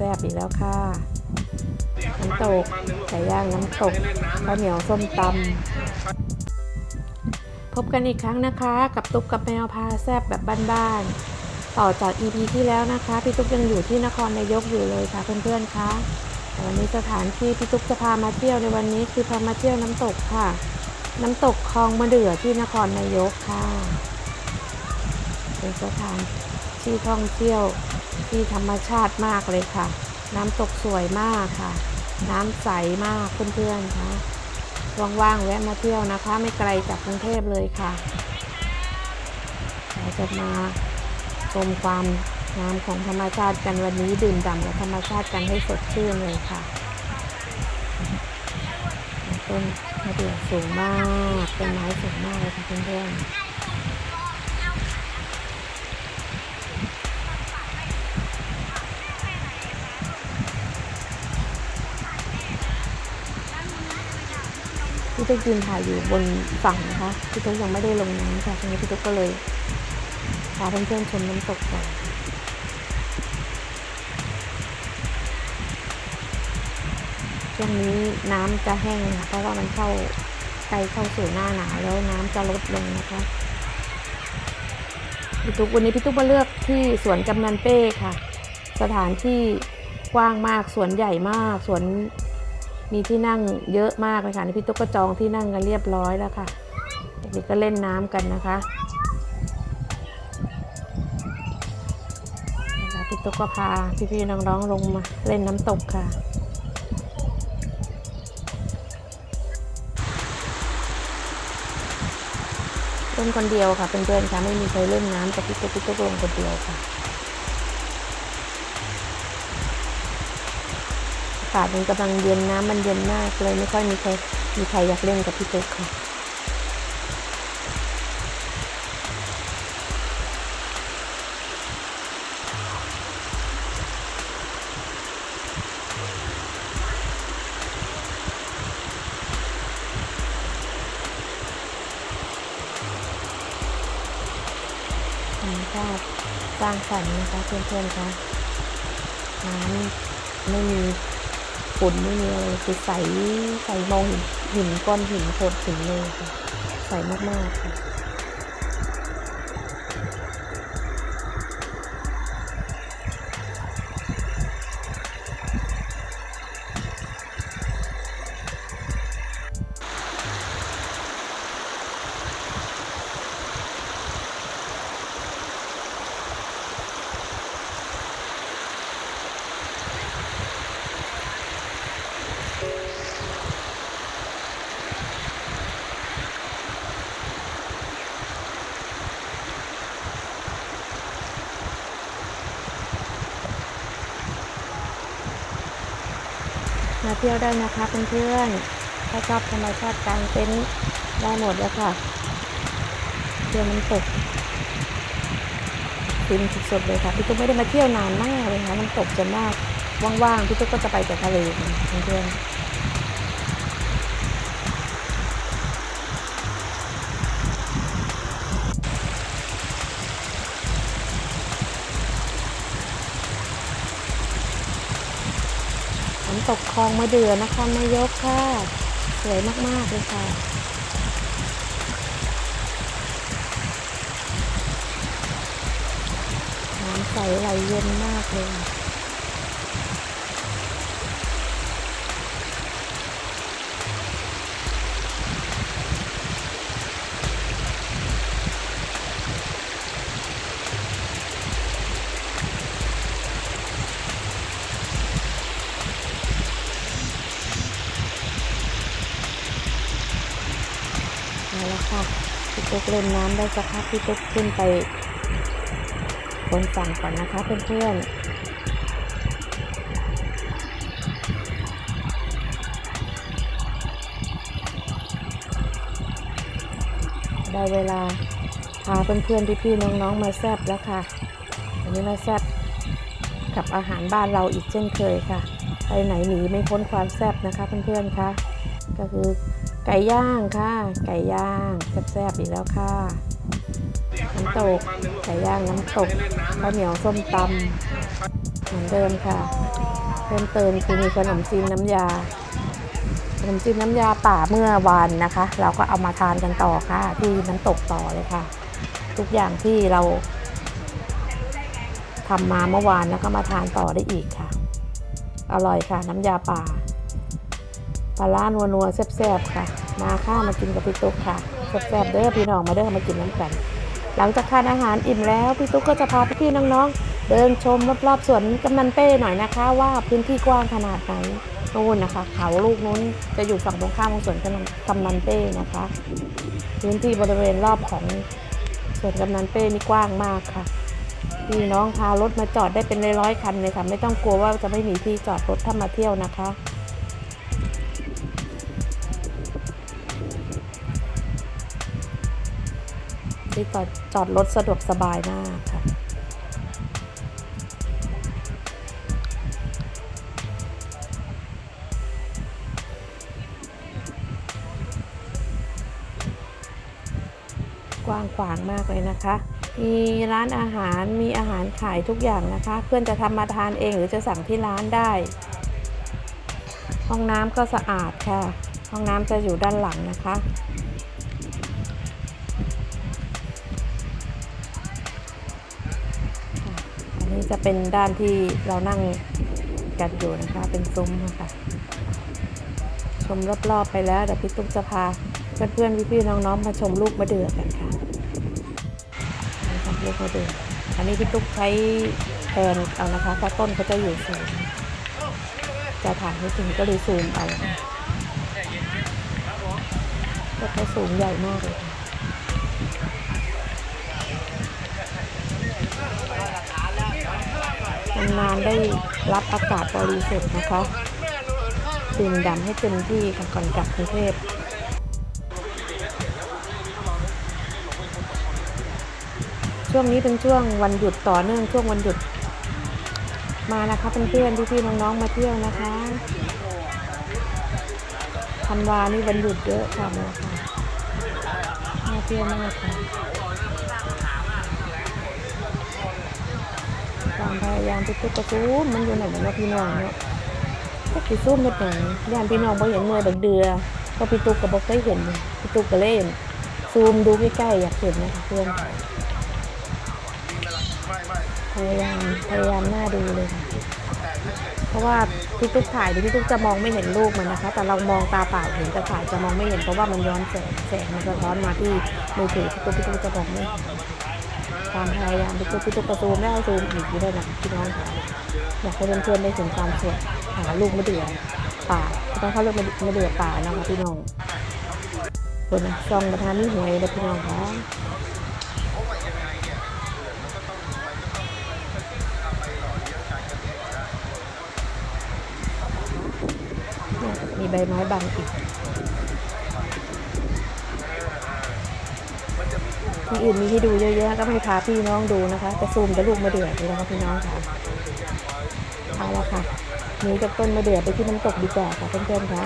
ซ่บอีกแล้วค่ะน้ำตกไก่ย่างน้ำตกข้าวเหนียวส้มตำพบกันอีกครั้งนะคะ กับตุ๊กกับแมวพาแซ่บแบบบ้านๆต่อจาก EP ที่แล้วนะคะ พี่ตุ๊กยังอยู่ที่นครนายกอยู่เลยค่ะเพื่อนๆคะวันนี้สถานที่พี่ตุ๊กจะพามาเที่ยวในวันนี้คือพามาเที่ยวน้ำตกค่ะ น้ำตกคลองมะเดื่อที่นครนายกค่ะ เป็นสถานที่ท่องเที่ยว ที่ธรรมชาติมากเลยค่ะ น้ำตกสวยมากค่ะ น้ำใสมากเพื่อนๆคะว่างๆแวะมาเที่ยวนะคะ ไม่ไกลจากกรุงเทพเลยค่ะเราจะมาชมความงามของธรรมชาติกันวันนี้ดื่มด่ำกับธรรมชาติกันให้สดชื่นเลยค่ะต้นมะเดื่อสูงมากต้นไม้สูงมากเลยค่ะเพื่อนๆ พี่ตุ๊กยืนถ่ายอยู่บนฝั่งนะคะพี่ตุ๊กยังไม่ได้ลงน้ำค่ะทีนี้พี่ตุ๊กก็เลยพาเพื่อนๆชมน้ำตกก่อนช่วงนี้น้ำจะแห้งค่ะเพราะว่ามันเข้าใกล้เข้าสู่หน้าหนาวแล้วน้ำจะลดลงนะคะพี่ตุ๊กวันนี้พี่ตุ๊กมาเลือกที่สวนกำนันเป้ค่ะ สถานที่กว้างมากสวนใหญ่มากสวน มีที่นั่งเยอะมากเลยค่ะพี่ตุ๊กก็จองที่นั่งกันเรียบร้อยแล้วค่ะเด็กก็เล่นน้ำกันนะคะพี่ตุ๊กก็พาพี่ๆน้องๆลงมาเล่นน้ำตกค่ะเล่นคนเดียวค่ะเพื่อนๆค่ะไม่มีใครเล่นน้ำแต่พี่ตุ๊กพี่ตุ๊กลงคนเดียวค่ะากาศมันกำลังเย็นน้ำมันเย็นมากเลยไม่ค่อยมีใครมีใครอยากเล่นกับพี่ตุ๊กค่ะธรรมชาติสร้างสรรค์นะคะเพื่อนๆคะน้ำไม่มี ฝุ่นไม่มีอะไรคือใสใสมองเห็นหินก้อนหินโขดหินเลยค่ะใสมากๆค่ะ มาเที่ยวได้นะคะเพื่อนๆถ้าชอบธรรมชาติกลางเต็นท์ได้หมดเลยค่ะเที่ยวน้ำตกฟินสุดๆเลยค่ะพี่ตุ๊กไม่ได้มาเที่ยวนานมากเลยค่ะน้ำตกจนมากว่างๆพี่ตุ๊กก็จะไปแต่ทะเลค่ะเพื่อนๆ ตกคลองมะเดื่อนะคะมายกค่ะ สวยมาก ๆ เลยค่ะ น้ำใสไหลเย็นมากเลยค่ะเอาละค่ะพี่ ตุ๊กเล่นน้ำได้สักพักพี่ตุ๊กขึ้นไปบนฝั่งก่อนนะคะเพื่อนๆได้เวลาพาเพื่อนๆพี่ๆน้องๆมาแซบแล้วค่ะ วันนี้มาแซบกับอาหารบ้านเราอีกเช่นเคยค่ะ ไปไหนหนีไม่พ้นความแซบนะคะเพื่อนๆคะก็คือ ไก่ย่างค่ะ ไก่ย่างแซ่บๆอีกแล้วค่ะ น้ำตก ไก่ย่างน้ำตกข้าวเหนียวส้มตำเหมือนเดิมค่ะ เพิ่มเติมคือมีขนมจีนน้ำยาขนมจีนน้ำยาป่าเมื่อวานนะคะ เราก็เอามาทานกันต่อค่ะ ที่น้ำตกต่อเลยค่ะ ทุกอย่างที่เราทำมาเมื่อวานแล้วก็มาทานต่อได้อีกค่ะ อร่อยค่ะน้ำยาป่า ปลาล่านัวนัวแซ่บๆค่ะ มาข้ามากินกับพี่ตุ๊กค่ะแซ่บๆเด้อพี่น้องมาเด้อมากินน้ำกัน หลังจากทานอาหารอิ่มแล้วพี่ตุ๊กก็จะพาพี่ๆน้องๆ เดินชมรอบๆสวนกำนันเป้หน่อยนะคะ ว่าพื้นที่กว้างขนาดไหนนู่นนะคะ เขาลูกนู้นจะอยู่ฝั่งตรงข้ามของสวนกำนันกำนันเป้นะคะ พื้นที่บริเวณรอบของสวนกำนันเป้นี่กว้างมากค่ะพี่น้องพารถมาจอดได้เป็นร้อยๆคันเลยค่ะ ไม่ต้องกลัวว่าจะไม่มีที่จอดรถถ้ามาเที่ยวนะคะ ที่จอดจอดรถสะดวกสบายมากค่ะกว้างขวางมากเลยนะคะ มีร้านอาหาร มีอาหารขายทุกอย่างนะคะ เพื่อนจะทำมาทานเองหรือจะสั่งที่ร้านได้ ห้องน้ำก็สะอาดค่ะ ห้องน้ำจะอยู่ด้านหลังนะคะ นนี้จะเป็นด้านที่เรานั่งกันอยู่นะคะ เป็นซุ้มนะคะชมรอบๆไปแล้วเดี๋ยวพี่ตุ๊กจะพาเพื่อนๆพี่ๆน้องๆมาชมลูกมะเดื่อกันค่ะนะครับลูกมะเดื่ออันนี้พี่ตุ๊กใช้แทนเอานะคะเพราะต้นเขาจะอยู่สูงจะถ่ายไม่ถึงก็เลยซูมเอาต้นเขาสูงใหญ่มากเลยค่ะ นานๆได้รับอากาศบริสุทธิ์นะคะดื่มด่ำให้เต็มที่ค่ะก่อนกลับกรุงเทพช่วงนี้เป็นช่วงวันหยุดต่อเนื่องช่วงวันหยุดมานะคะเพื่อนๆพี่ๆน้องๆมาเที่ยวนะคะธันวานี่วันหยุดเยอะค่ะมาค่ะน่าเที่ยวมากค่ะ พยายามทุกกระซูมมันอยู่ไหนมันพี่น้องเนาะก็คือซุ่มเฮ็ดหยังย่านพี่น้องบ่เห็นเมื่อยบักเดือก็พี่ตุ๊กก็บ่เคยเห็นพี่ตุ๊กก็เล่นซูมดูใกล้ๆอยากเห็นนะคะเพื่อนพยายามพยายามหน้าดูเลยค่ะเพราะว่าพี่ตุ๊กถ่ายพี่ตุ๊กจะมองไม่เห็นลูกมันนะคะ แต่เรามองตาเปล่าเห็นแต่ถ่ายจะมองไม่เห็นเพราะว่ามันย้อนแสงแสงมันสะท้อนมาที่มือถือพี่ตุ๊กพี่ตุ๊กจะมองไม่เห็น ความพยายามพี่ตุ๊กพี่ตุ๊กก็ซูมแล้วซูมอีกอยู่ด้วยนะพี่น้องค่ะอยากให้เพื่อนๆได้เห็นความสวยหาลูกมะเดื่อป่าต้องเข้าเรียกมะเดื่อป่านะคะพี่น้องคนนะซองประธานนี่หวยเลยพี่น้องคะเนี่ยมีใบไม้บังอีก ที่อื่นมีให้ดูเยอะแยะก็ไม่พาพี่น้องดูนะคะจะซูมแต่ลูกมะเดื่อเลยนะคะพี่น้องค่ะเอาละค่ะนี้จากต้นมะเดื่อไปที่น้ำตกดีกว่าค่ะเพื่อนๆคะ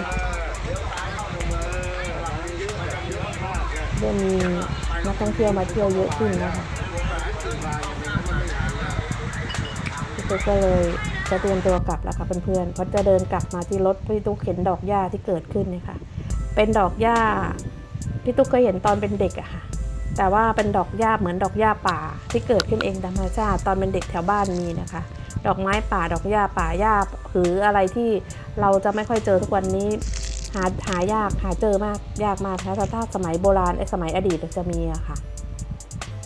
เริ่มมีนักท่องเที่ยวมาเที่ยวเยอะขึ้นนะคะพี่ตุ๊กก็เลยจะเตรียมตัวกลับแล้วค่ะเพื่อนๆเพราะจะเดินกลับมาที่รถพี่ตุ๊กเห็นดอกหญ้าที่เกิดขึ้นเนี่ยค่ะ เป็นดอกหญ้าพี่ตุ๊กเคยเห็นตอนเป็นเด็กอะค่ะ แต่ว่าเป็นดอกหญ้าเหมือนดอกหญ้าป่าที่เกิดขึ้นเองธรรมชาติตอนเป็นเด็กแถวบ้านมีนะคะ ดอกไม้ป่าดอกหญ้าป่าหญ้าหรืออะไรที่เราจะไม่ค่อยเจอทุกวันนี้หาหายากหาเจอมากยากมากนะแต่ถ้าสมัยโบราณไอ้สมัยอดีตจะมีอะค่ะ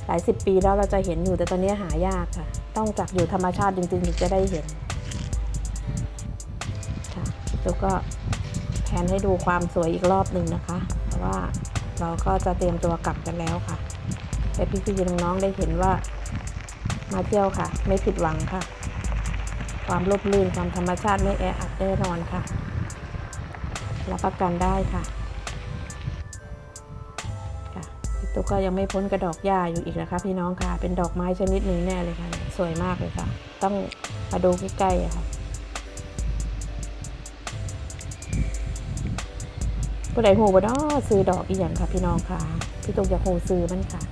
หลายสิบปีแล้วเราจะเห็นอยู่แต่ตอนนี้หายากค่ะ ต้องจากอยู่ธรรมชาติจริงๆถึงจะได้เห็นค่ะแล้วก็แผนให้ดูความสวยอีกรอบหนึ่งนะคะเพราะว่า เราก็จะเตรียมตัวกลับกันแล้วค่ะให้พี่ๆน้องๆได้เห็นว่า มาเที่ยวค่ะ ไม่ผิดหวังค่ะ ความร่มรื่นความธรรมชาติไม่แออัดแน่นอนค่ะรับประกันได้ค่ะค่ะพี่ตุ๊กก็ยังไม่พ้นกระดอกหญ้าอยู่อีกนะคะพี่น้องค่ะ เป็นดอกไม้ชนิดหนึ่งแน่เลยค่ะ สวยมากเลยค่ะ ต้องมาดูใกล้ๆค่ะ ผู้ใดโหบ่ดอซื้อดอกอีหยังค่ะ พี่น้องค่ะ พี่ตุ๊กอยากหูซื้อมันค่ะ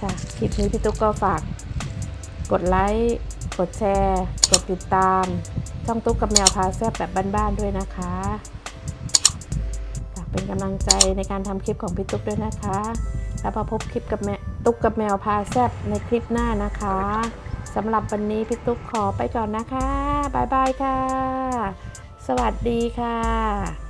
ค่ะคลิปนี้พี่ตุ๊กก็ฝากกดไลค์กดแชร์ กดติดตาม ช่องตุ๊กกับแมวพาแซบแบบบ้านๆด้วยนะคะฝากเป็นกำลังใจในการทำคลิปของพี่ตุ๊กด้วยนะคะ แล้วมาพบคลิปกับแมตุ๊กกับแมวพาแซบในคลิปหน้านะคะ สำหรับวันนี้พี่ตุ๊กขอไปก่อนนะคะ บ๊ายบายค่ะ สวัสดีค่ะ